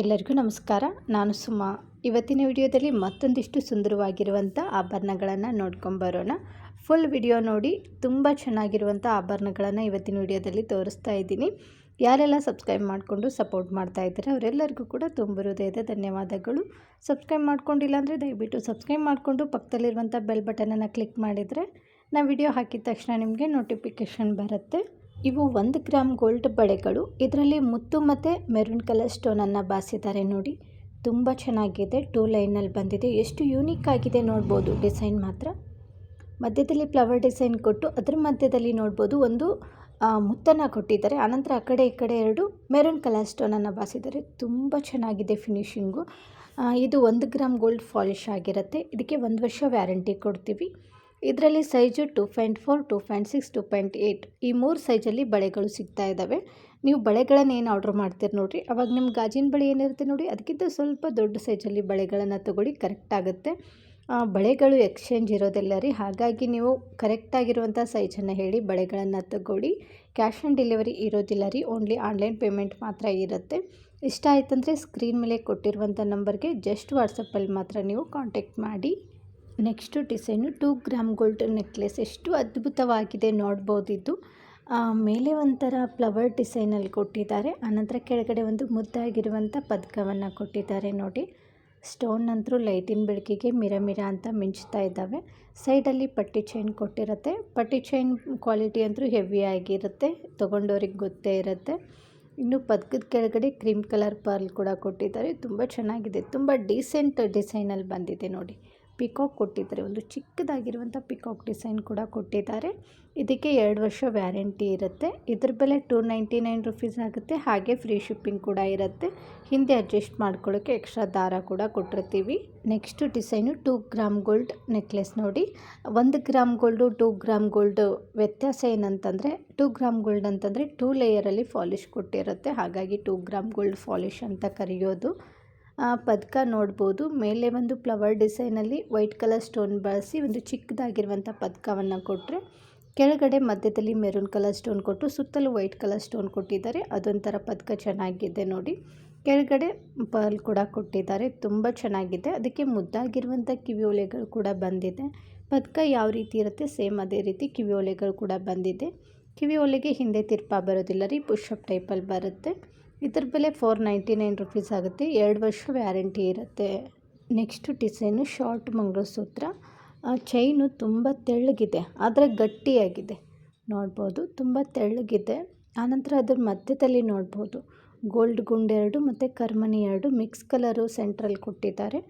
ಎಲ್ಲರಿಗೂ ನಮಸ್ಕಾರ. ನಾನು ಸುಮಾ. ಇವತ್ತಿನ ವಿಡಿಯೋದಲ್ಲಿ ಮತ್ತೊಂದಿಷ್ಟು ಸುಂದರವಾಗಿರುವಂಥ ಆಭರಣಗಳನ್ನು ನೋಡ್ಕೊಂಬರೋಣ ಫುಲ್ ವಿಡಿಯೋ ನೋಡಿ ತುಂಬ ಚೆನ್ನಾಗಿರುವಂಥ ಆಭರಣಗಳನ್ನು ಇವತ್ತಿನ ವಿಡಿಯೋದಲ್ಲಿ ತೋರಿಸ್ತಾ ಇದ್ದೀನಿ. ಯಾರೆಲ್ಲ ಸಬ್ಸ್ಕ್ರೈಬ್ ಮಾಡಿಕೊಂಡು ಸಪೋರ್ಟ್ ಮಾಡ್ತಾ ಇದ್ದಾರೆ ಅವರೆಲ್ಲರಿಗೂ ಕೂಡ ತುಂಬ ಹೃದಯದ ಧನ್ಯವಾದಗಳು. ಸಬ್ಸ್ಕ್ರೈಬ್ ಮಾಡ್ಕೊಂಡಿಲ್ಲ ಅಂದರೆ ದಯವಿಟ್ಟು ಸಬ್ಸ್ಕ್ರೈಬ್ ಮಾಡಿಕೊಂಡು ಪಕ್ಕದಲ್ಲಿರುವಂಥ ಬೆಲ್ ಬಟನನ್ನು ಕ್ಲಿಕ್ ಮಾಡಿದರೆ ನಾವು ವಿಡಿಯೋ ಹಾಕಿದ ತಕ್ಷಣ ನಿಮಗೆ ನೋಟಿಫಿಕೇಷನ್ ಬರುತ್ತೆ. ಇವು ಒಂದು ಗ್ರಾಮ್ ಗೋಲ್ಡ್ ಬಳೆಗಳು. ಇದರಲ್ಲಿ ಮುತ್ತು ಮತ್ತು ಮೆರೂನ್ ಕಲರ್ ಸ್ಟೋನನ್ನು ಬಾಸಿದ್ದಾರೆ ನೋಡಿ. ತುಂಬ ಚೆನ್ನಾಗಿದೆ. ಟೂ ಲೈನಲ್ಲಿ ಬಂದಿದೆ. ಎಷ್ಟು ಯೂನಿಕ್ ಆಗಿದೆ ನೋಡ್ಬೋದು ಡಿಸೈನ್ ಮಾತ್ರ. ಮಧ್ಯದಲ್ಲಿ ಫ್ಲವರ್ ಡಿಸೈನ್ ಕೊಟ್ಟು ಅದ್ರ ಮಧ್ಯದಲ್ಲಿ ನೋಡ್ಬೋದು ಒಂದು ಮುತ್ತನ್ನು ಕೊಟ್ಟಿದ್ದಾರೆ. ಆನಂತರ ಆ ಕಡೆ ಈ ಕಡೆ ಎರಡು ಮೆರೂನ್ ಕಲರ್ ಸ್ಟೋನನ್ನು ಬಾಸಿದ್ದಾರೆ ತುಂಬ ಚೆನ್ನಾಗಿದೆ ಫಿನಿಶಿಂಗು. ಇದು ಒಂದು ಗ್ರಾಮ್ ಗೋಲ್ಡ್ ಫಾಲಿಶ್ ಆಗಿರುತ್ತೆ. ಇದಕ್ಕೆ ಒಂದು ವರ್ಷ ವ್ಯಾರಂಟಿ ಕೊಡ್ತೀವಿ. ಇದರಲ್ಲಿ size two point four two point six two point eight ಈ ಮೂರು ಸೈಜಲ್ಲಿ ಬಳೆಗಳು ಸಿಗ್ತಾ ಇದ್ದಾವೆ. ನೀವು ಬಳೆಗಳನ್ನು ಏನು ಆರ್ಡ್ರ್ ಮಾಡ್ತೀರಿ ನೋಡಿರಿ. ಅವಾಗ ನಿಮ್ಮ ಗಾಜಿನ ಬಳೆ ಏನಿರುತ್ತೆ ನೋಡಿ, ಅದಕ್ಕಿಂತ ಸ್ವಲ್ಪ ದೊಡ್ಡ ಸೈಜಲ್ಲಿ ಬಳೆಗಳನ್ನು ತೊಗೊಳ್ಳಿ ಕರೆಕ್ಟ್ ಆಗುತ್ತೆ. ಬಳೆಗಳು ಎಕ್ಸ್ಚೇಂಜ್ ಇರೋದಿಲ್ಲ ರೀ. ಹಾಗಾಗಿ ನೀವು ಕರೆಕ್ಟಾಗಿರುವಂಥ ಸೈಜನ್ನು ಹೇಳಿ ಬಳೆಗಳನ್ನು ತಗೊಳ್ಳಿ. ಕ್ಯಾಶ್ ಆನ್ ಡೆಲಿವರಿ ಇರೋದಿಲ್ಲ ರೀ. ಓನ್ಲಿ ಆನ್ಲೈನ್ ಪೇಮೆಂಟ್ ಮಾತ್ರ ಇರುತ್ತೆ. ಇಷ್ಟ ಆಯ್ತಂದರೆ ಸ್ಕ್ರೀನ್ ಮೇಲೆ ಕೊಟ್ಟಿರುವಂಥ ನಂಬರ್ಗೆ ಜಸ್ಟ್ ವಾಟ್ಸಪ್ಪಲ್ಲಿ ಮಾತ್ರ ನೀವು ಕಾಂಟ್ಯಾಕ್ಟ್ ಮಾಡಿ. Next design two gram gold necklace. ಎಷ್ಟು ಅದ್ಭುತವಾಗಿದೆ ನೋಡ್ಬೋದಿದ್ದು ಮೇಲೆ ಒಂಥರ ಫ್ಲವರ್ ಡಿಸೈನಲ್ಲಿ ಕೊಟ್ಟಿದ್ದಾರೆ. ಆನಂತರ ಕೆಳಗಡೆ ಒಂದು ಮುದ್ದಾಗಿರುವಂಥ ಪದಕವನ್ನು ಕೊಟ್ಟಿದ್ದಾರೆ ನೋಡಿ. ಸ್ಟೋನ್ ಅಂತರೂ ಲೈಟಿನ ಬೆಳಕಿಗೆ ಮಿರ ಮಿರ ಅಂತ ಮಿಂಚ್ತಾ ಇದ್ದಾವೆ. ಸೈಡಲ್ಲಿ ಪಟ್ಟಿ ಚೈನ್ ಕೊಟ್ಟಿರುತ್ತೆ. ಪಟ್ಟಿ ಚೈನ್ ಕ್ವಾಲಿಟಿ ಅಂತೂ ಹೆವಿ ಆಗಿರುತ್ತೆ. ತೊಗೊಂಡವ್ರಿಗೆ ಗೊತ್ತೇ ಇರುತ್ತೆ. ಇನ್ನು ಪದಕದ ಕೆಳಗಡೆ ಕ್ರೀಮ್ ಕಲರ್ ಪರ್ಲ್ ಕೂಡ ಕೊಟ್ಟಿದ್ದಾರೆ. ತುಂಬ ಚೆನ್ನಾಗಿದೆ. ತುಂಬ ಡೀಸೆಂಟ್ ಡಿಸೈನಲ್ಲಿ ಬಂದಿದೆ ನೋಡಿ. ಪಿಕಾಕ್ ಕೊಟ್ಟಿದ್ದಾರೆ. ಒಂದು ಚಿಕ್ಕದಾಗಿರುವಂಥ ಪಿಕಾಕ್ ಡಿಸೈನ್ ಕೂಡ ಕೊಟ್ಟಿದ್ದಾರೆ. ಇದಕ್ಕೆ ಎರಡು ವರ್ಷ ವ್ಯಾರಂಟಿ ಇರುತ್ತೆ. ಇದ್ರ ಬೆಲೆ ಟೂ ನೈಂಟಿ ನೈನ್ ರುಪೀಸ್ ಆಗುತ್ತೆ. ಹಾಗೆ ಫ್ರೀ ಶಿಪ್ಪಿಂಗ್ ಕೂಡ ಇರುತ್ತೆ. ಹಿಂದೆ ಅಡ್ಜಸ್ಟ್ ಮಾಡ್ಕೊಳ್ಳೋಕ್ಕೆ ಎಕ್ಸ್ಟ್ರಾ ದಾರ ಕೂಡ ಕೊಟ್ಟಿರ್ತೀವಿ. Next design two gram gold necklace ನೋಡಿ. ಒಂದು gram gold two gram gold ವ್ಯತ್ಯಾಸ ಏನಂತಂದರೆ ಟೂ ಗ್ರಾಮ್ ಗೋಲ್ಡ್ ಅಂತಂದರೆ ಟೂ ಲೇಯರಲ್ಲಿ ಫಾಲಿಶ್ ಕೊಟ್ಟಿರುತ್ತೆ. ಹಾಗಾಗಿ ಟೂ ಗ್ರಾಮ್ ಗೋಲ್ಡ್ ಫಾಲಿಶ್ ಅಂತ ಕರೆಯೋದು. ಪದಕ ನೋಡ್ಬೋದು. ಮೇಲೆ ಒಂದು ಫ್ಲವರ್ ಡಿಸೈನಲ್ಲಿ ವೈಟ್ ಕಲರ್ ಸ್ಟೋನ್ ಬಳಸಿ ಒಂದು ಚಿಕ್ಕದಾಗಿರುವಂಥ ಪದಕವನ್ನು ಕೊಟ್ಟರೆ ಕೆಳಗಡೆ ಮಧ್ಯದಲ್ಲಿ ಮೆರೂನ್ ಕಲರ್ ಸ್ಟೋನ್ ಕೊಟ್ಟು ಸುತ್ತಲೂ ವೈಟ್ ಕಲರ್ ಸ್ಟೋನ್ ಕೊಟ್ಟಿದ್ದಾರೆ. ಅದೊಂಥರ ಪದಕ ಚೆನ್ನಾಗಿದೆ ನೋಡಿ. ಕೆಳಗಡೆ ಪರ್ಲ್ ಕೂಡ ಕೊಟ್ಟಿದ್ದಾರೆ. ತುಂಬ ಚೆನ್ನಾಗಿದೆ. ಅದಕ್ಕೆ ಮುದ್ದಾಗಿರುವಂಥ ಕಿವಿ ಒಲೆಗಳು ಕೂಡ ಬಂದಿದೆ. ಪದಕ ಯಾವ ರೀತಿ ಇರುತ್ತೆ? ಸೇಮ್ ಅದೇ ರೀತಿ ಕಿವಿ ಒಲೆಗಳು ಕೂಡ ಬಂದಿದೆ. ಕಿವಿ ಒಲೆಗೆ ಹಿಂದೆ ತಿರ್ಪ ಬರೋದಿಲ್ಲ ರೀ ಪುಷಪ್ ಟೈಪಲ್ಲಿ ಬರುತ್ತೆ. ಇದ್ರ ಬೆಲೆ ಫೋರ್ ನೈಂಟಿ ನೈನ್ ರುಪೀಸ್ ಆಗುತ್ತೆ. ಎರಡು ವರ್ಷ ವ್ಯಾರಂಟಿ ಇರುತ್ತೆ. Next design short mangalsutra. Chain ತುಂಬ ತೆಳ್ಳಗಿದೆ. ಆದರೆ ಗಟ್ಟಿಯಾಗಿದೆ. ನೋಡ್ಬೋದು, ತುಂಬ ತೆಳ್ಳಗಿದೆ. ಆನಂತರ ಅದ್ರ ಮಧ್ಯದಲ್ಲಿ ನೋಡ್ಬೋದು. ಗೋಲ್ಡ್ ಗುಂಡೆರಡು ಮತ್ತು ಕರ್ಮನಿ ಎರಡು ಮಿಕ್ಸ್ ಕಲರು ಸೆಂಟ್ರಲ್ಲಿ ಕೊಟ್ಟಿದ್ದಾರೆ.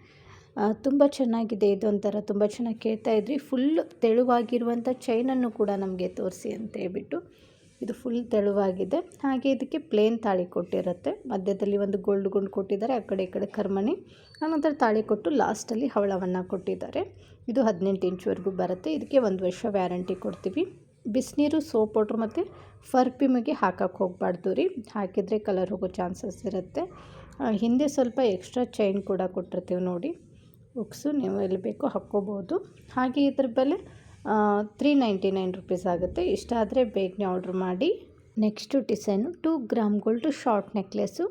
ತುಂಬ ಚೆನ್ನಾಗಿದೆ ಇದೊಂಥರ ತುಂಬ ಚೆನ್ನಾಗಿ ಕೇಳ್ತಾ ಇದ್ರಿ. ಫುಲ್ ತೆಳುವಾಗಿರುವಂಥ ಚೈನನ್ನು ಕೂಡ ನಮಗೆ ತೋರಿಸಿ ಅಂತ ಹೇಳ್ಬಿಟ್ಟು ಇದು ಫುಲ್ ತೆಳುವಾಗಿದೆ. ಹಾಗೆ ಇದಕ್ಕೆ ಪ್ಲೇನ್ ತಾಳಿ ಕೊಟ್ಟಿರುತ್ತೆ. ಮಧ್ಯದಲ್ಲಿ ಒಂದು ಗೋಲ್ಡ್ ಗುಂಡು ಕೊಟ್ಟಿದ್ದಾರೆ, ಆ ಕಡೆ ಈ ಕಡೆ ಕರ್ಮಣಿ. ಆನಂತರ ತಾಳಿ ಕೊಟ್ಟು ಲಾಸ್ಟಲ್ಲಿ ಹವಳವನ್ನು ಕೊಟ್ಟಿದ್ದಾರೆ. ಇದು ಹದಿನೆಂಟು ಇಂಚ್ವರೆಗೂ ಬರುತ್ತೆ. ಇದಕ್ಕೆ ಒಂದು ವರ್ಷ ವ್ಯಾರಂಟಿ ಕೊಡ್ತೀವಿ. ಬಿಸಿನೀರು ಸೋಪ್ ಪೌಡ್ರ್ ಮತ್ತು ಫರ್ಪಿಮಿಗೆ ಹಾಕಕ್ಕೆ ಹೋಗಬಾರ್ದು ರೀ. ಹಾಕಿದರೆ ಕಲರ್ ಹೋಗೋ ಚಾನ್ಸಸ್ ಇರುತ್ತೆ. ಹಿಂದೆ ಸ್ವಲ್ಪ ಎಕ್ಸ್ಟ್ರಾ ಚೈನ್ ಕೂಡ ಕೊಟ್ಟಿರ್ತೀವಿ ನೋಡಿ. ಉಕ್ಸು ನೀವು ಎಲ್ಲಿ ಬೇಕೋ ಹಾಕ್ಕೋಬೋದು. ಹಾಗೆ ಇದ್ರ ಬೆಲೆ ತ್ರೀ ನೈಂಟಿ ನೈನ್ ರುಪೀಸ್ ಆಗುತ್ತೆ. ಇಷ್ಟ ಆದರೆ ಬೇಗನೆ ಆರ್ಡ್ರ್ ಮಾಡಿ. Next design two gram gold short necklace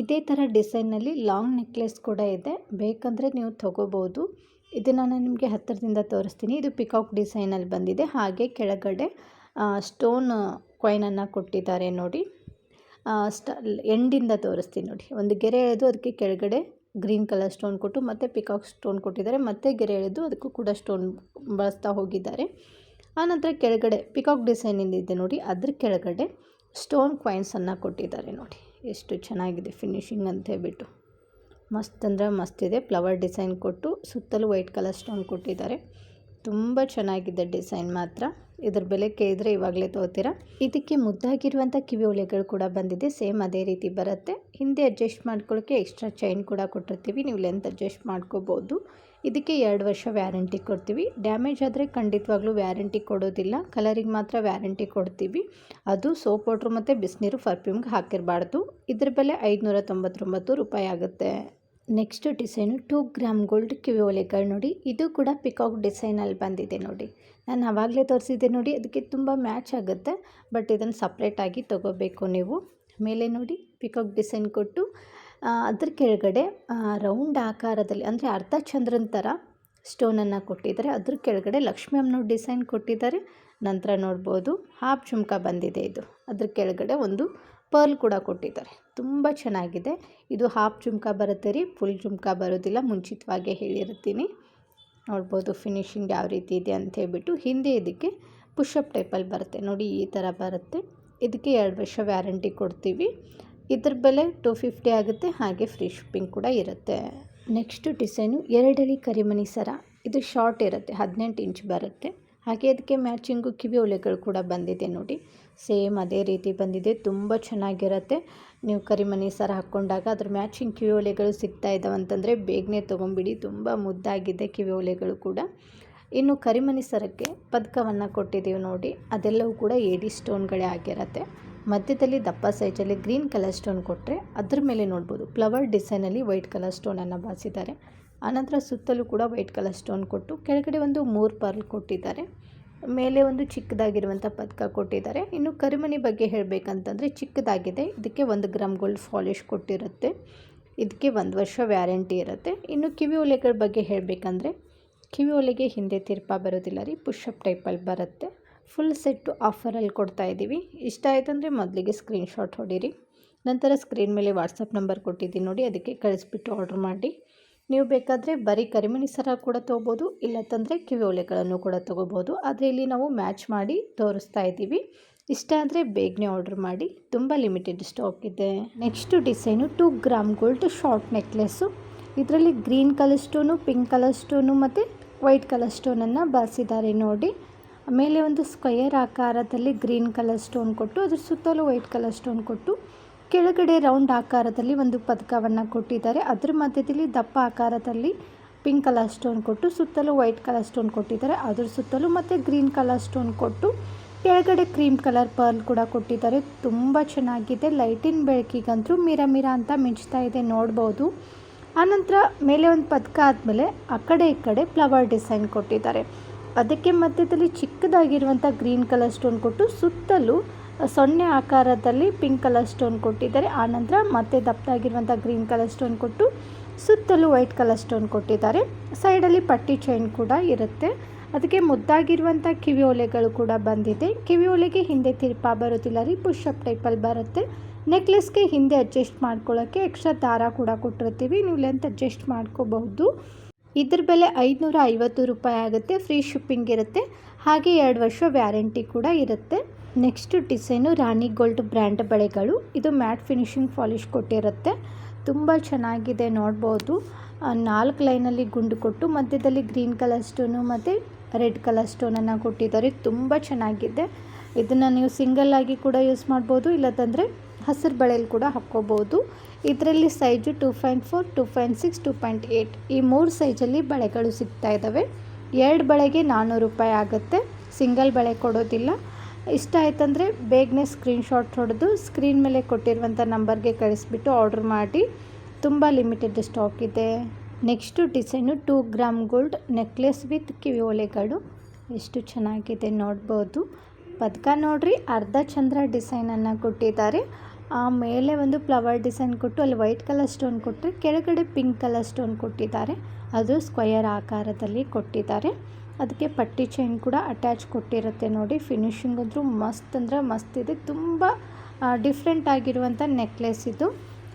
ಇದೇ ಥರ ಡಿಸೈನಲ್ಲಿ ಲಾಂಗ್ ನೆಕ್ಲೆಸ್ ಕೂಡ ಇದೆ. ಬೇಕಂದರೆ ನೀವು ತೊಗೋಬೋದು. ಇದನ್ನು ನಾನು ನಿಮಗೆ ಹತ್ತಿರದಿಂದ ತೋರಿಸ್ತೀನಿ. ಇದು ಪಿಕಾಕ್ ಡಿಸೈನಲ್ಲಿ ಬಂದಿದೆ. ಹಾಗೆ ಕೆಳಗಡೆ ಸ್ಟೋನ್ ಕಾಯಿನನ್ನು ಕೊಟ್ಟಿದ್ದಾರೆ ನೋಡಿ. ಸ್ಟ ಎಂಡಿಂದ ತೋರಿಸ್ತೀನಿ ನೋಡಿ. ಒಂದು ಗೆರೆ ಎಳೆದು ಅದಕ್ಕೆ ಕೆಳಗಡೆ ಗ್ರೀನ್ ಕಲರ್ ಸ್ಟೋನ್ ಕೊಟ್ಟು ಮತ್ತು ಪಿಕಾಕ್ ಸ್ಟೋನ್ ಕೊಟ್ಟಿದ್ದಾರೆ. ಮತ್ತು ಗೆರೆ ಎಳೆದು ಅದಕ್ಕೂ ಕೂಡ ಸ್ಟೋನ್ ಬಳಸ್ತಾ ಹೋಗಿದ್ದಾರೆ. ಆನಂತರ ಕೆಳಗಡೆ ಪಿಕಾಕ್ ಡಿಸೈನ್ ಇದೆ ನೋಡಿ. ಅದ್ರ ಕೆಳಗಡೆ ಸ್ಟೋನ್ ಕಾಯಿನ್ಸನ್ನು ಕೊಟ್ಟಿದ್ದಾರೆ ನೋಡಿ. ಎಷ್ಟು ಚೆನ್ನಾಗಿದೆ ಫಿನಿಶಿಂಗ್ ಅಂತ ಹೇಳ್ಬಿಟ್ಟು. ಮಸ್ತ್ ಅಂದರೆ ಮಸ್ತ್ ಇದೆ. ಫ್ಲವರ್ ಡಿಸೈನ್ ಕೊಟ್ಟು ಸುತ್ತಲೂ ವೈಟ್ ಕಲರ್ ಸ್ಟೋನ್ ಕೊಟ್ಟಿದ್ದಾರೆ. ತುಂಬ ಚೆನ್ನಾಗಿದೆ ಡಿಸೈನ್ ಮಾತ್ರ. ಇದ್ರ ಬೆಲೆ ಕೇಳಿದ್ರೆ ಇವಾಗಲೇ ತಗೋತೀರಾ? ಇದಕ್ಕೆ ಮುದ್ದಾಗಿರುವಂಥ ಕಿವಿ ಒಲೆಗಳು ಕೂಡ ಬಂದಿದೆ. ಸೇಮ್ ಅದೇ ರೀತಿ ಬರುತ್ತೆ. ಹಿಂದೆ ಅಡ್ಜಸ್ಟ್ ಮಾಡ್ಕೊಳ್ಳೋಕ್ಕೆ ಎಕ್ಸ್ಟ್ರಾ ಚೈನ್ ಕೂಡ ಕೊಟ್ಟಿರ್ತೀವಿ. ನೀವು ಲೆಂತ್ ಅಡ್ಜಸ್ಟ್ ಮಾಡ್ಕೋಬೋದು. ಇದಕ್ಕೆ ಎರಡು ವರ್ಷ ವ್ಯಾರಂಟಿ ಕೊಡ್ತೀವಿ. ಡ್ಯಾಮೇಜ್ ಆದರೆ ಖಂಡಿತವಾಗ್ಲೂ ವ್ಯಾರಂಟಿ ಕೊಡೋದಿಲ್ಲ. ಕಲರಿಗೆ ಮಾತ್ರ ವ್ಯಾರಂಟಿ ಕೊಡ್ತೀವಿ. ಅದು ಸೋಪ್ ಪೌಡ್ರ್ ಮತ್ತು ಬಿಸಿನೀರು, ಪರ್ಫ್ಯೂಮ್ಗೆ ಹಾಕಿರಬಾರ್ದು. ಇದ್ರ ಬೆಲೆ ಐದುನೂರ ತೊಂಬತ್ತೊಂಬತ್ತು ರೂಪಾಯಿ ಆಗುತ್ತೆ. Next design two gram gold ಕಿವಿ ಒಲೆಗಳು ನೋಡಿ. ಇದು ಕೂಡ ಪಿಕಾಕ್ ಡಿಸೈನಲ್ಲಿ ಬಂದಿದೆ ನೋಡಿ. ನಾನು ಆವಾಗಲೇ ತೋರಿಸಿದ್ದೆ ನೋಡಿ, ಅದಕ್ಕೆ ತುಂಬ ಮ್ಯಾಚ್ ಆಗುತ್ತೆ, ಬಟ್ ಇದನ್ನು ಸಪ್ರೇಟಾಗಿ ತೊಗೋಬೇಕು ನೀವು. ಮೇಲೆ ನೋಡಿ ಪಿಕಾಕ್ ಡಿಸೈನ್ ಕೊಟ್ಟು ಅದ್ರ ಕೆಳಗಡೆ ರೌಂಡ್ ಆಕಾರದಲ್ಲಿ, ಅಂದರೆ ಅರ್ಧ ಚಂದ್ರನ ಥರ ಸ್ಟೋನನ್ನು ಕೊಟ್ಟಿದ್ದಾರೆ. ಅದ್ರ ಕೆಳಗಡೆ ಲಕ್ಷ್ಮಿ ಅಮ್ಮನ ಡಿಸೈನ್ ಕೊಟ್ಟಿದ್ದಾರೆ. ನಂತರ ನೋಡ್ಬೋದು ಹಾಫ್ ಜುಮ್ಕ ಬಂದಿದೆ ಇದು. ಅದ್ರ ಕೆಳಗಡೆ ಒಂದು ಪರ್ಲ್ ಕೂಡ ಕೊಟ್ಟಿದ್ದಾರೆ. ತುಂಬ ಚೆನ್ನಾಗಿದೆ. ಇದು ಹಾಫ್ ಜುಮ್ಕ ಬರುತ್ತೆ ರೀ. ಫುಲ್ ಜುಮ್ಕ ಬರೋದಿಲ್ಲ. ಮುಂಚಿತವಾಗೇ ಹೇಳಿರ್ತೀನಿ. ನೋಡ್ಬೋದು ಫಿನಿಶಿಂಗ್ ಯಾವ ರೀತಿ ಇದೆ ಅಂತ ಹೇಳ್ಬಿಟ್ಟು ಹಿಂದೆ ಇದಕ್ಕೆ ಪುಷಪ್ ಟೈಪಲ್ಲಿ ಬರುತ್ತೆ. ನೋಡಿ ಈ ಥರ ಬರುತ್ತೆ. ಇದಕ್ಕೆ ಎರಡು ವರ್ಷ ವ್ಯಾರಂಟಿ ಕೊಡ್ತೀವಿ. ಇದ್ರ ಬೆಲೆ ಟು ಫಿಫ್ಟಿ ಆಗುತ್ತೆ. ಹಾಗೆ ಫ್ರೀ ಶಿಪ್ಪಿಂಗ್ ಕೂಡ ಇರುತ್ತೆ. ನೆಕ್ಸ್ಟು ಡಿಸೈನು ಎರಡಲಿ ಕರಿಮಣಿ ಸರ. ಇದು ಶಾರ್ಟ್ ಇರುತ್ತೆ. ಹದಿನೆಂಟು ಇಂಚ್ ಬರುತ್ತೆ. ಹಾಗೆ ಅದಕ್ಕೆ ಮ್ಯಾಚಿಂಗು ಕಿವಿ ಒಲೆಗಳು ಕೂಡ ಬಂದಿದೆ ನೋಡಿ. ಸೇಮ್ ಅದೇ ರೀತಿ ಬಂದಿದೆ. ತುಂಬ ಚೆನ್ನಾಗಿರುತ್ತೆ. ನೀವು ಕರಿಮಣಿ ಸರ ಹಾಕ್ಕೊಂಡಾಗ ಅದ್ರ ಮ್ಯಾಚಿಂಗ್ ಕಿವಿ ಒಲೆಗಳು ಸಿಗ್ತಾ ಇದ್ದಾವೆ ಅಂತಂದರೆ ಬೇಗನೆ ತೊಗೊಂಬಿಡಿ. ತುಂಬ ಮುದ್ದಾಗಿದೆ ಕಿವಿ ಒಲೆಗಳು ಕೂಡ. ಇನ್ನು ಕರಿಮಣಿ ಸರಕ್ಕೆ ಪದಕವನ್ನು ಕೊಟ್ಟಿದ್ದೀವಿ ನೋಡಿ. ಅದೆಲ್ಲವೂ ಕೂಡ ಏಡಿ ಸ್ಟೋನ್ಗಳೇ ಆಗಿರುತ್ತೆ. ಮಧ್ಯದಲ್ಲಿ ದಪ್ಪ ಸೈಜಲ್ಲಿ ಗ್ರೀನ್ ಕಲರ್ ಸ್ಟೋನ್ ಕೊಟ್ಟರೆ ಅದ್ರ ಮೇಲೆ ನೋಡ್ಬೋದು. ಫ್ಲವರ್ ಡಿಸೈನಲ್ಲಿ ವೈಟ್ ಕಲರ್ ಸ್ಟೋನನ್ನು ಬಾಸಿದ್ದಾರೆ ಆನಂತರ ಸುತ್ತಲೂ ಕೂಡ ವೈಟ್ ಕಲರ್ ಸ್ಟೋನ್ ಕೊಟ್ಟು ಕೆಳಗಡೆ ಒಂದು ಮೂರು ಪರ್ಲ್ ಕೊಟ್ಟಿದ್ದಾರೆ. ಮೇಲೆ ಒಂದು ಚಿಕ್ಕದಾಗಿರುವಂಥ ಪದಕ ಕೊಟ್ಟಿದ್ದಾರೆ. ಇನ್ನು ಕರಿಮಣಿ ಬಗ್ಗೆ ಹೇಳಬೇಕಂತಂದರೆ ಚಿಕ್ಕದಾಗಿದೆ. ಇದಕ್ಕೆ ಒಂದು ಗ್ರಾಮ್ ಗೋಲ್ಡ್ ಫಾಲಿಶ್ ಕೊಟ್ಟಿರುತ್ತೆ. ಇದಕ್ಕೆ ಒಂದು ವರ್ಷ ವ್ಯಾರಂಟಿ ಇರುತ್ತೆ. ಇನ್ನು ಕಿವಿ ಒಲೆಗಳ ಬಗ್ಗೆ ಹೇಳಬೇಕಂದ್ರೆ ಕಿವಿ ಒಲೆಗೆ ಹಿಂದೆ ತಿರ್ಪ ಬರೋದಿಲ್ಲ ರೀ ಪುಷಪ್ ಟೈಪಲ್ಲಿ ಬರುತ್ತೆ. ಫುಲ್ ಸೆಟ್ಟು ಆಫರಲ್ಲಿ ಕೊಡ್ತಾ ಇದ್ದೀವಿ ಇಷ್ಟ ಆಯ್ತಂದರೆ ಮೊದಲಿಗೆ ಸ್ಕ್ರೀನ್ಶಾಟ್ ಹೊಡೀರಿ. ನಂತರ ಸ್ಕ್ರೀನ್ ಮೇಲೆ ವಾಟ್ಸಪ್ ನಂಬರ್ ಕೊಟ್ಟಿದ್ದೀನಿ ನೋಡಿ, ಅದಕ್ಕೆ ಕಳಿಸ್ಬಿಟ್ಟು ಆರ್ಡ್ರ್ ಮಾಡಿ. ನೀವು ಬೇಕಾದರೆ ಬರೀ ಕರಿಮಣಿ ಸರ ಕೂಡ ತೊಗೋಬೋದು ಇಲ್ಲತ್ತಂದರೆ ಕಿವಿ ಒಲೆಗಳನ್ನು ಕೂಡ ತೊಗೋಬೋದು. ಆದರೆ ಇಲ್ಲಿ ನಾವು ಮ್ಯಾಚ್ ಮಾಡಿ ತೋರಿಸ್ತಾ ಇದ್ದೀವಿ. ಇಷ್ಟ ಆದರೆ ಬೇಗನೆ ಆರ್ಡ್ರ್ ಮಾಡಿ. ತುಂಬ ಲಿಮಿಟೆಡ್ ಸ್ಟಾಕ್ ಇದೆ. Next design two gram gold short necklace. ಇದರಲ್ಲಿ green colour stone, pink colour stone ಮತ್ತು ವೈಟ್ ಕಲರ್ ಸ್ಟೋನನ್ನು ಬಳಸಿದ್ದಾರೆ ನೋಡಿ. ಆಮೇಲೆ ಒಂದು ಸ್ಕ್ವಯರ್ ಆಕಾರದಲ್ಲಿ ಗ್ರೀನ್ ಕಲರ್ ಸ್ಟೋನ್ ಕೊಟ್ಟು, ಅದ್ರ ಸುತ್ತಲೂ ವೈಟ್ ಕಲರ್ ಸ್ಟೋನ್ ಕೊಟ್ಟು ಕೆಳಗಡೆ ರೌಂಡ್ ಆಕಾರದಲ್ಲಿ ಒಂದು ಪದಕವನ್ನು ಕೊಟ್ಟಿದ್ದಾರೆ. ಅದ್ರ ಮಧ್ಯದಲ್ಲಿ ದಪ್ಪ ಆಕಾರದಲ್ಲಿ ಪಿಂಕ್ ಕಲರ್ ಸ್ಟೋನ್ ಕೊಟ್ಟು, ಸುತ್ತಲೂ ವೈಟ್ ಕಲರ್ ಸ್ಟೋನ್ ಕೊಟ್ಟಿದ್ದಾರೆ. ಅದ್ರ ಸುತ್ತಲೂ ಮತ್ತು ಗ್ರೀನ್ ಕಲರ್ ಸ್ಟೋನ್ ಕೊಟ್ಟು, ಕೆಳಗಡೆ ಕ್ರೀಮ್ ಕಲರ್ ಪರ್ಲ್ ಕೂಡ ಕೊಟ್ಟಿದ್ದಾರೆ. ತುಂಬ ಚೆನ್ನಾಗಿದೆ. ಲೈಟಿನ ಬೆಳಕಿಗಂತೂ ಮೀರ ಮೀರ ಅಂತ ಮಿಂಚ್ತಾ ಇದೆ. ನೋಡ್ಬೋದು. ಆನಂತರ ಮೇಲೆ ಒಂದು ಪದಕ ಆದಮೇಲೆ ಆ ಕಡೆ ಈ ಕಡೆ ಫ್ಲವರ್ ಡಿಸೈನ್ ಕೊಟ್ಟಿದ್ದಾರೆ. ಅದಕ್ಕೆ ಮಧ್ಯದಲ್ಲಿ ಚಿಕ್ಕದಾಗಿರುವಂಥ ಗ್ರೀನ್ ಕಲರ್ ಸ್ಟೋನ್ ಕೊಟ್ಟು, ಸುತ್ತಲೂ ಸೊನ್ನೆ ಆಕಾರದಲ್ಲಿ ಪಿಂಕ್ ಕಲರ್ ಸ್ಟೋನ್ ಕೊಟ್ಟಿದ್ದಾರೆ. ಆನಂತರ ಮತ್ತೆ ದಪ್ಪದಾಗಿರುವಂಥ ಗ್ರೀನ್ ಕಲರ್ ಸ್ಟೋನ್ ಕೊಟ್ಟು ಸುತ್ತಲೂ ವೈಟ್ ಕಲರ್ ಸ್ಟೋನ್ ಕೊಟ್ಟಿದ್ದಾರೆ. ಸೈಡಲ್ಲಿ ಪಟ್ಟಿ ಚೈನ್ ಕೂಡ ಇರುತ್ತೆ. ಅದಕ್ಕೆ ಮುದ್ದಾಗಿರುವಂಥ ಕಿವಿ ಒಲೆಗಳು ಕೂಡ ಬಂದಿದೆ. ಕಿವಿ ಒಲೆಗೆ ಹಿಂದೆ ತಿರ್ಪ ಬರೋದಿಲ್ಲ ರೀ ಪುಷಪ್ ಟೈಪಲ್ಲಿ ಬರುತ್ತೆ. ನೆಕ್ಲೆಸ್ಗೆ ಹಿಂದೆ ಅಡ್ಜಸ್ಟ್ ಮಾಡ್ಕೊಳ್ಳೋಕ್ಕೆ ಎಕ್ಸ್ಟ್ರಾ ದಾರ ಕೂಡ ಕೊಟ್ಟಿರ್ತೀವಿ. ನೀವು ಲೆಂತ್ ಅಡ್ಜಸ್ಟ್ ಮಾಡ್ಕೋಬಹುದು. ಇದ್ರ ಬೆಲೆ ಐದುನೂರ ಐವತ್ತು ರೂಪಾಯಿ ಆಗುತ್ತೆ. ಫ್ರೀ ಶಿಪ್ಪಿಂಗ್ ಇರುತ್ತೆ. ಹಾಗೆ ಎರಡು ವರ್ಷ ವ್ಯಾರಂಟಿ ಕೂಡ ಇರುತ್ತೆ. Next design Rani gold brand ಬಳೆಗಳು. ಇದು ಮ್ಯಾಟ್ ಫಿನಿಶಿಂಗ್ ಪಾಲಿಶ್ ಕೊಟ್ಟಿರುತ್ತೆ. ತುಂಬ ಚೆನ್ನಾಗಿದೆ ನೋಡ್ಬೋದು. ನಾಲ್ಕು ಲೈನಲ್ಲಿ ಗುಂಡು ಕೊಟ್ಟು, ಮಧ್ಯದಲ್ಲಿ ಗ್ರೀನ್ ಕಲರ್ ಸ್ಟೋನು ಮತ್ತು ರೆಡ್ ಕಲರ್ ಸ್ಟೋನನ್ನು ಕೊಟ್ಟಿದ್ದಾರೆ. ತುಂಬ ಚೆನ್ನಾಗಿದೆ. ಇದನ್ನು ನೀವು ಸಿಂಗಲ್ ಆಗಿ ಕೂಡ ಯೂಸ್ ಮಾಡ್ಬೋದು ಇಲ್ಲದಂದರೆ ಹಸಿರು ಬಳೆಯಲ್ಲಿ ಕೂಡ ಹಾಕ್ಕೋಬೋದು. ಇದರಲ್ಲಿ size two point four, two point six, two point eight ಈ ಮೂರು ಸೈಜಲ್ಲಿ ಬಳೆಗಳು ಸಿಗ್ತಾ ಇದ್ದಾವೆ. ಎರಡು ಬಳೆಗೆ ನಾನ್ನೂರು ರೂಪಾಯಿ ಆಗುತ್ತೆ. ಸಿಂಗಲ್ ಬಳೆ ಕೊಡೋದಿಲ್ಲ. ಇಷ್ಟ ಆಯ್ತಂದರೆ ಬೇಗನೆ ಸ್ಕ್ರೀನ್ಶಾಟ್ ಹೊಡೆದು ಸ್ಕ್ರೀನ್ ಮೇಲೆ ಕೊಟ್ಟಿರುವಂಥ ನಂಬರ್ಗೆ ಕಳಿಸ್ಬಿಟ್ಟು ಆರ್ಡ್ರ್ ಮಾಡಿ. ತುಂಬ ಲಿಮಿಟೆಡ್ ಸ್ಟಾಕ್ ಇದೆ. Next design two gram gold necklace with ಕಿವಿ ಒಲೆಗಳು. ಎಷ್ಟು ಚೆನ್ನಾಗಿದೆ ನೋಡ್ಬೋದು. ಪದಕ ನೋಡ್ರಿ ಅರ್ಧ ಚಂದ್ರ ಡಿಸೈನನ್ನು ಕೊಟ್ಟಿದ್ದಾರೆ. ಮೇಲೆ ಒಂದು ಫ್ಲವರ್ ಡಿಸೈನ್ ಕೊಟ್ಟು ಅಲ್ಲಿ ವೈಟ್ ಕಲರ್ ಸ್ಟೋನ್ ಕೊಟ್ಟರೆ ಕೆಳಗಡೆ ಪಿಂಕ್ ಕಲರ್ ಸ್ಟೋನ್ ಕೊಟ್ಟಿದ್ದಾರೆ. ಅದು ಸ್ಕ್ವಯರ್ ಆಕಾರದಲ್ಲಿ ಕೊಟ್ಟಿದ್ದಾರೆ. ಅದಕ್ಕೆ ಪಟ್ಟಿ ಚೈನ್ ಕೂಡ ಅಟ್ಯಾಚ್ ಕೊಟ್ಟಿರುತ್ತೆ ನೋಡಿ. ಫಿನಿಶಿಂಗ್ ಅಂದರೂ ಮಸ್ತ್ ಅಂದರೆ ಮಸ್ತ್ ಇದೆ. ತುಂಬ ಡಿಫ್ರೆಂಟ್ ಆಗಿರುವಂಥ ನೆಕ್ಲೆಸ್ ಇದು.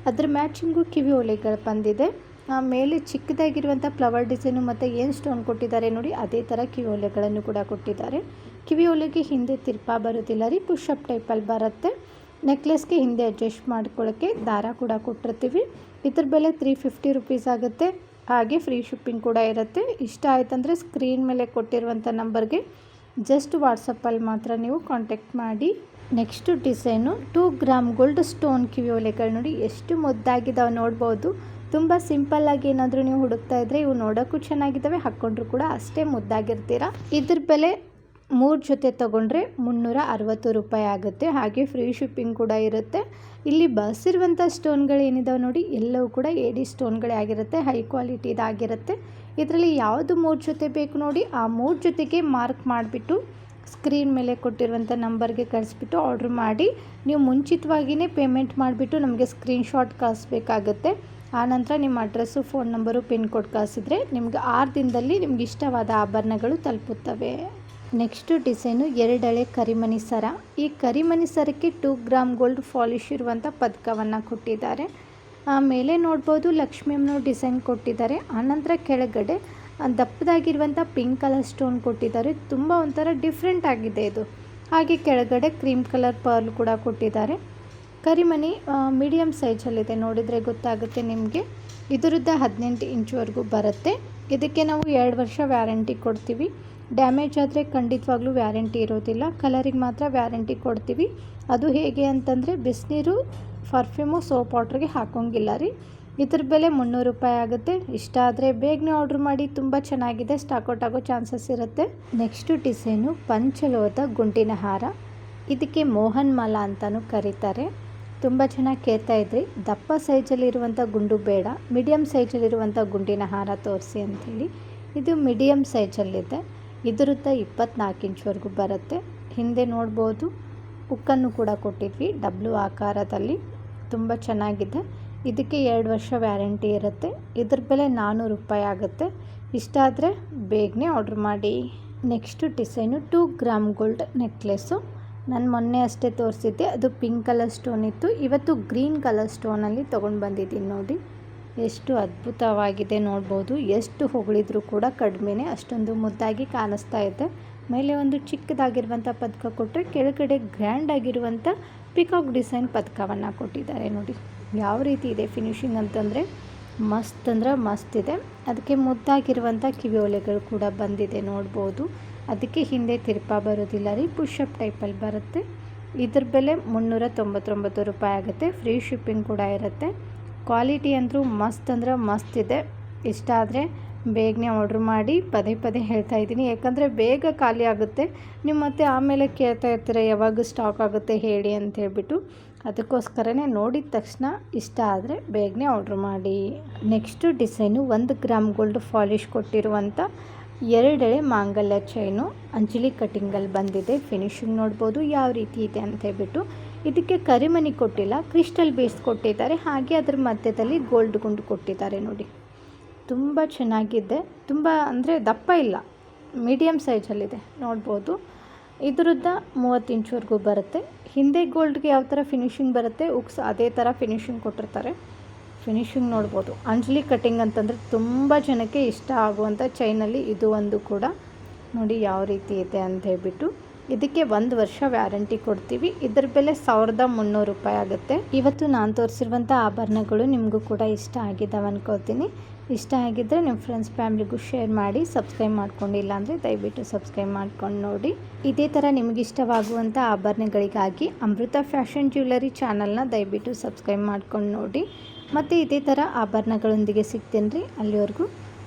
ಅದ್ರ ಮ್ಯಾಚಿಂಗು ಕಿವಿ ಒಲೆಗಳು ಬಂದಿದೆ. ಆ ಮೇಲೆ ಚಿಕ್ಕದಾಗಿರುವಂಥ ಫ್ಲವರ್ ಡಿಸೈನು ಮತ್ತು ಏನು ಸ್ಟೋನ್ ಕೊಟ್ಟಿದ್ದಾರೆ ನೋಡಿ, ಅದೇ ಥರ ಕಿವಿ ಒಲೆಗಳನ್ನು ಕೂಡ ಕೊಟ್ಟಿದ್ದಾರೆ. ಕಿವಿ ಒಲೆಗೆ ಹಿಂದೆ ತಿರ್ಪಾ ಬರೋದಿಲ್ಲ ರೀ ಪುಷಪ್ ಟೈಪಲ್ಲಿ ಬರುತ್ತೆ. ನೆಕ್ಲೆಸ್ಗೆ ಹಿಂದೆ ಅಡ್ಜಸ್ಟ್ ಮಾಡ್ಕೊಳ್ಳೋಕ್ಕೆ ದಾರ ಕೂಡ ಕೊಟ್ಟಿರ್ತೀವಿ. ಇದ್ರ ಬೆಲೆ ತ್ರೀ ಫಿಫ್ಟಿ ರುಪೀಸ್ ಆಗುತ್ತೆ. ಹಾಗೆ ಫ್ರೀ ಶಿಪ್ಪಿಂಗ್ ಕೂಡ ಇರುತ್ತೆ. ಇಷ್ಟ ಆಯ್ತಂದರೆ ಸ್ಕ್ರೀನ್ ಮೇಲೆ ಕೊಟ್ಟಿರುವಂಥ ನಂಬರ್ಗೆ ಜಸ್ಟ್ ವಾಟ್ಸಪ್ಪಲ್ಲಿ ಮಾತ್ರ ನೀವು ಕಾಂಟ್ಯಾಕ್ಟ್ ಮಾಡಿ. Next design two gram gold stone ಕಿವಿ ಒಲೆಗಳು ನೋಡಿ ಎಷ್ಟು ಮುದ್ದಾಗಿದ್ದಾವೆ ನೋಡ್ಬೋದು. ತುಂಬ ಸಿಂಪಲ್ಲಾಗಿ ಏನಾದರೂ ನೀವು ಹುಡುಕ್ತಾ ಇದ್ದರೆ ಇವು ನೋಡೋಕ್ಕೂ ಚೆನ್ನಾಗಿದ್ದಾವೆ, ಹಾಕ್ಕೊಂಡ್ರು ಕೂಡ ಅಷ್ಟೇ ಮುದ್ದಾಗಿರ್ತೀರ. ಇದ್ರ ಬೆಲೆ ಮೂರು ಜೊತೆ ತೊಗೊಂಡ್ರೆ ಮುನ್ನೂರ ಅರವತ್ತು ರೂಪಾಯಿ ಆಗುತ್ತೆ. ಹಾಗೆ ಫ್ರೀ ಶಿಪ್ಪಿಂಗ್ ಕೂಡ ಇರುತ್ತೆ. ಇಲ್ಲಿ ಬಳಸಿರುವಂಥ ಸ್ಟೋನ್ಗಳು ಏನಿದಾವೆ ನೋಡಿ, ಎಲ್ಲವೂ ಕೂಡ ಏಡಿ ಸ್ಟೋನ್ಗಳೇ ಆಗಿರುತ್ತೆ ಹೈ ಕ್ವಾಲಿಟಿದಾಗಿರುತ್ತೆ ಇದರಲ್ಲಿ ಯಾವುದು ಮೂರು ಜೊತೆ ಬೇಕು ನೋಡಿ, ಆ ಮೂರು ಜೊತೆಗೆ ಮಾರ್ಕ್ ಮಾಡಿಬಿಟ್ಟು ಸ್ಕ್ರೀನ್ ಮೇಲೆ ಕೊಟ್ಟಿರುವಂಥ ನಂಬರ್ಗೆ ಕಳಿಸ್ಬಿಟ್ಟು ಆರ್ಡ್ರ್ ಮಾಡಿ, ನೀವು ಮುಂಚಿತವಾಗಿಯೇ ಪೇಮೆಂಟ್ ಮಾಡಿಬಿಟ್ಟು ನಮಗೆ ಸ್ಕ್ರೀನ್ಶಾಟ್ ಕಳಿಸ್ಬೇಕಾಗತ್ತೆ. ಆನಂತರ ನಿಮ್ಮ address phone number pin code ಕಳಿಸಿದ್ರೆ ನಿಮ್ಗೆ ಆರು ದಿನದಲ್ಲಿ ನಿಮ್ಗೆ ಇಷ್ಟವಾದ ಆಭರಣಗಳು ತಲುಪುತ್ತವೆ. ನೆಕ್ಸ್ಟು ಡಿಸೈನು ಎರಡಳೆ ಕರಿಮಣಿ ಸರ. ಈ ಕರಿಮಣಿ ಸರಕ್ಕೆ ಟೂ ಗ್ರಾಮ್ ಗೋಲ್ಡ್ ಫಾಲಿಶ್ ಇರುವಂಥ ಪದಕವನ್ನು ಕೊಟ್ಟಿದ್ದಾರೆ. ಆಮೇಲೆ ನೋಡ್ಬೋದು ಲಕ್ಷ್ಮಿ ಅಮ್ಮನೋ ಡಿಸೈನ್ ಕೊಟ್ಟಿದ್ದಾರೆ. ಆನಂತರ ಕೆಳಗಡೆ ದಪ್ಪದಾಗಿರುವಂಥ ಪಿಂಕ್ ಕಲರ್ ಸ್ಟೋನ್ ಕೊಟ್ಟಿದ್ದಾರೆ. ತುಂಬ ಒಂಥರ ಡಿಫ್ರೆಂಟ್ ಆಗಿದೆ ಇದು. ಹಾಗೆ ಕೆಳಗಡೆ ಕ್ರೀಮ್ ಕಲರ್ ಪರ್ಲ್ ಕೂಡ ಕೊಟ್ಟಿದ್ದಾರೆ. ಕರಿಮಣಿ ಮೀಡಿಯಮ್ ಸೈಜಲ್ಲಿದೆ ನೋಡಿದರೆ ಗೊತ್ತಾಗುತ್ತೆ ನಿಮಗೆ. ಇದರದ್ದು ಹದಿನೆಂಟು ಇಂಚುವರೆಗೂ ಬರುತ್ತೆ. ಇದಕ್ಕೆ ನಾವು ಎರಡು ವರ್ಷ ವ್ಯಾರಂಟಿ ಕೊಡ್ತೀವಿ. ಡ್ಯಾಮೇಜ್ ಆದರೆ ಖಂಡಿತವಾಗ್ಲೂ ವ್ಯಾರಂಟಿ ಇರೋದಿಲ್ಲ. ಕಲರಿಗೆ ಮಾತ್ರ ವ್ಯಾರಂಟಿ ಕೊಡ್ತೀವಿ. ಅದು ಹೇಗೆ ಅಂತಂದರೆ ಬಿಸಿನೀರು, ಪರ್ಫ್ಯೂಮು, ಸೋಪ್ ವಾಟ್ರಿಗೆ ಹಾಕೋಂಗಿಲ್ಲ ರೀ. ಇದ್ರ ಬೆಲೆ ಮುನ್ನೂರು ರೂಪಾಯಿ ಆಗುತ್ತೆ. ಇಷ್ಟ ಆದರೆ ಬೇಗನೆ ಆರ್ಡ್ರ್ ಮಾಡಿ ತುಂಬ ಚೆನ್ನಾಗಿದೆ. ಸ್ಟಾಕ್ ಔಟ್ ಆಗೋ ಚಾನ್ಸಸ್ ಇರುತ್ತೆ. ನೆಕ್ಸ್ಟು ಡಿಸೈನು ಪಂಚಲೋದ ಗುಂಡಿನ ಹಾರ. ಇದಕ್ಕೆ ಮೋಹನ್ ಮಾಲಾ ಅಂತಲೂ ಕರೀತಾರೆ. ತುಂಬ ಚೆನ್ನಾಗಿ ಕೇಳ್ತಾ ಇದ್ರಿ. ದಪ್ಪ ಸೈಜಲ್ಲಿರುವಂಥ ಗುಂಡು ಬೇಡ. ಮೀಡಿಯಮ್ ಸೈಜಲ್ಲಿರುವಂಥ ಗುಂಡಿನ ಹಾರ ತೋರಿಸಿ ಅಂಥೇಳಿ. ಇದು ಮೀಡಿಯಮ್ ಸೈಜಲ್ಲಿದೆ. ಇದರದ್ದು ಇಪ್ಪತ್ನಾಲ್ಕು ಇಂಚ್ವರೆಗೂ ಬರುತ್ತೆ. ಹಿಂದೆ ನೋಡ್ಬೋದು, ಉಕ್ಕನ್ನು ಕೂಡ ಕೊಟ್ಟಿದ್ವಿ. ಡಬ್ಲು ಆಕಾರದಲ್ಲಿ ತುಂಬ ಚೆನ್ನಾಗಿದೆ. ಇದಕ್ಕೆ ಎರಡು ವರ್ಷ ವ್ಯಾರಂಟಿ ಇರುತ್ತೆ. ಇದ್ರ ಬೆಲೆ ನಾನ್ನೂರು ರೂಪಾಯಿ ಆಗುತ್ತೆ. ಇಷ್ಟ ಆದರೆ ಬೇಗನೆ ಆರ್ಡ್ರ್ ಮಾಡಿ. Next design two gram gold necklace ನಾನು ಮೊನ್ನೆ ಅಷ್ಟೇ ತೋರಿಸಿದ್ದೆ. ಅದು ಪಿಂಕ್ ಕಲರ್ ಸ್ಟೋನ್ ಇತ್ತು. ಇವತ್ತು ಗ್ರೀನ್ ಕಲರ್ ಸ್ಟೋನಲ್ಲಿ ತೊಗೊಂಡು ಬಂದಿದ್ದೀನಿ ನೋಡಿ. ಎಷ್ಟು ಅದ್ಭುತವಾಗಿದೆ ನೋಡ್ಬೋದು. ಎಷ್ಟು ಹೊಗಳಿದ್ರು ಕೂಡ ಕಡಿಮೆನೇ ಅಷ್ಟೊಂದು ಮುದ್ದಾಗಿ ಕಾಣಿಸ್ತಾ ಇದೆ. ಮೇಲೆ ಒಂದು ಚಿಕ್ಕದಾಗಿರುವಂಥ ಪದಕ ಕೊಟ್ಟರೆ ಕೆಳಗಡೆ ಗ್ರ್ಯಾಂಡ್ ಆಗಿರುವಂಥ ಪಿಕಾಕ್ ಡಿಸೈನ್ ಪದಕವನ್ನು ಕೊಟ್ಟಿದ್ದಾರೆ ನೋಡಿ. ಯಾವ ರೀತಿ ಇದೆ ಫಿನಿಶಿಂಗ್ ಅಂತಂದರೆ? ಮಸ್ತ್ ಅಂದ್ರೆ ಮಸ್ತ್ ಇದೆ. ಅದಕ್ಕೆ ಮುದ್ದಾಗಿರುವಂಥ ಕಿವಿಯೋಲೆಗಳು ಕೂಡ ಬಂದಿದೆ ನೋಡ್ಬೋದು. ಅದಕ್ಕೆ ಹಿಂದೆ ತಿರುಪ ಬರೋದಿಲ್ಲ ರೀ ಪುಷಪ್ ಟೈಪಲ್ಲಿ ಬರುತ್ತೆ. ಇದ್ರ ಬೆಲೆ ಮುನ್ನೂರ ತೊಂಬತ್ತೊಂಬತ್ತು ರೂಪಾಯಿ ಆಗುತ್ತೆ. ಫ್ರೀ ಶಿಪ್ಪಿಂಗ್ ಕೂಡ ಇರುತ್ತೆ. ಕ್ವಾಲಿಟಿ ಅಂದರೂ ಮಸ್ತ್ ಅಂದ್ರೆ ಮಸ್ತ್ ಇದೆ. ಇಷ್ಟ ಆದರೆ ಬೇಗನೆ ಆರ್ಡ್ರ್ ಮಾಡಿ ಪದೇ ಪದೇ ಹೇಳ್ತಾ ಇದ್ದೀನಿ. ಯಾಕಂದರೆ ಬೇಗ ಖಾಲಿ ಆಗುತ್ತೆ. ನೀವು ಮತ್ತೆ ಆಮೇಲೆ ಕೇಳ್ತಾ ಇರ್ತೀರ ಯಾವಾಗ ಸ್ಟಾಕ್ ಆಗುತ್ತೆ ಹೇಳಿ ಅಂತ ಹೇಳ್ಬಿಟ್ಟು. ಅದಕ್ಕೋಸ್ಕರನೇ ನೋಡಿದ ತಕ್ಷಣ ಇಷ್ಟ ಆದರೆ ಬೇಗನೆ ಆರ್ಡ್ರ್ ಮಾಡಿ. ನೆಕ್ಸ್ಟು ಡಿಸೈನು ಒಂದು ಗ್ರಾಮ್ ಗೋಲ್ಡ್ ಫಾಲಿಶ್ ಕೊಟ್ಟಿರುವಂಥ ಎರಡೆಳೆ ಮಾಂಗಲ್ಯ ಚೈನು ಅಂಜಲಿ ಕಟಿಂಗಲ್ಲಿ ಬಂದಿದೆ. ಫಿನಿಶಿಂಗ್ ನೋಡ್ಬೋದು, ಯಾವ ರೀತಿ ಇದೆ ಅಂತ ಹೇಳ್ಬಿಟ್ಟು ಇದಕ್ಕೆ ಕರಿಮಣಿ ಕೊಟ್ಟಿಲ್ಲ ಕ್ರಿಸ್ಟಲ್ ಬೇಸ್ ಕೊಟ್ಟಿದ್ದಾರೆ, ಹಾಗೆ ಅದ್ರ ಮಧ್ಯದಲ್ಲಿ ಗೋಲ್ಡ್ ಗುಂಡು ಕೊಟ್ಟಿದ್ದಾರೆ ನೋಡಿ. ತುಂಬ ಚೆನ್ನಾಗಿದೆ. ತುಂಬ ಅಂದರೆ ದಪ್ಪ ಇಲ್ಲ ಮೀಡಿಯಮ್ ಸೈಜಲ್ಲಿದೆ ನೋಡ್ಬೋದು. ಇದರದ್ದು ಮೂವತ್ತು ಇಂಚ್ವರೆಗೂ ಬರುತ್ತೆ. ಹಿಂದೆ ಗೋಲ್ಡ್ಗೆ ಯಾವ ಥರ ಫಿನಿಶಿಂಗ್ ಬರುತ್ತೆ, ಉಕ್ಸ್ ಅದೇ ಥರ ಫಿನಿಶಿಂಗ್ ಕೊಟ್ಟಿರ್ತಾರೆ. ಫಿನಿಶಿಂಗ್ ನೋಡ್ಬೋದು. ಅಂಜಲಿ ಕಟಿಂಗ್ ಅಂತಂದರೆ ತುಂಬ ಜನಕ್ಕೆ ಇಷ್ಟ ಆಗುವಂಥ ಚೈನಲ್ಲಿ ಇದು ಒಂದು ಕೂಡ. ನೋಡಿ ಯಾವ ರೀತಿ ಇದೆ ಅಂತ ಹೇಳ್ಬಿಟ್ಟು. ಇದಕ್ಕೆ ಒಂದು ವರ್ಷ ವ್ಯಾರಂಟಿ ಕೊಡ್ತೀವಿ. ಇದ್ರ ಬೆಲೆ ಸಾವಿರದ ಮುನ್ನೂರು ರೂಪಾಯಿ ಆಗುತ್ತೆ. ಇವತ್ತು ನಾನು ತೋರಿಸಿರುವಂಥ ಆಭರಣಗಳು ನಿಮಗೂ ಕೂಡ ಇಷ್ಟ ಆಗಿದ್ದಾವೆ ಅನ್ಕೋತೀನಿ ಇಷ್ಟ ಆಗಿದ್ದರೆ ನಿಮ್ಮ ಫ್ರೆಂಡ್ಸ್ ಫ್ಯಾಮ್ಲಿಗೂ ಶೇರ್ ಮಾಡಿ ಸಬ್ಸ್ಕ್ರೈಬ್ ಮಾಡ್ಕೊಂಡಿಲ್ಲ ಅಂದರೆ ದಯವಿಟ್ಟು ಸಬ್ಸ್ಕ್ರೈಬ್ ಮಾಡ್ಕೊಂಡು ನೋಡಿ. ಇದೇ ಥರ ನಿಮಗೆ ಇಷ್ಟವಾಗುವಂಥ ಆಭರಣಗಳಿಗಾಗಿ ಅಮೃತ ಫ್ಯಾಷನ್ ಜ್ಯುವೆಲರಿ ಚಾನಲ್ನ ದಯವಿಟ್ಟು ಸಬ್ಸ್ಕ್ರೈಬ್ ಮಾಡ್ಕೊಂಡು ನೋಡಿ. ಮತ್ತು ಇದೇ ಥರ ಆಭರಣಗಳೊಂದಿಗೆ ಸಿಗ್ತೀನಿ ರೀ ಅಲ್ಲಿವರೆಗೂ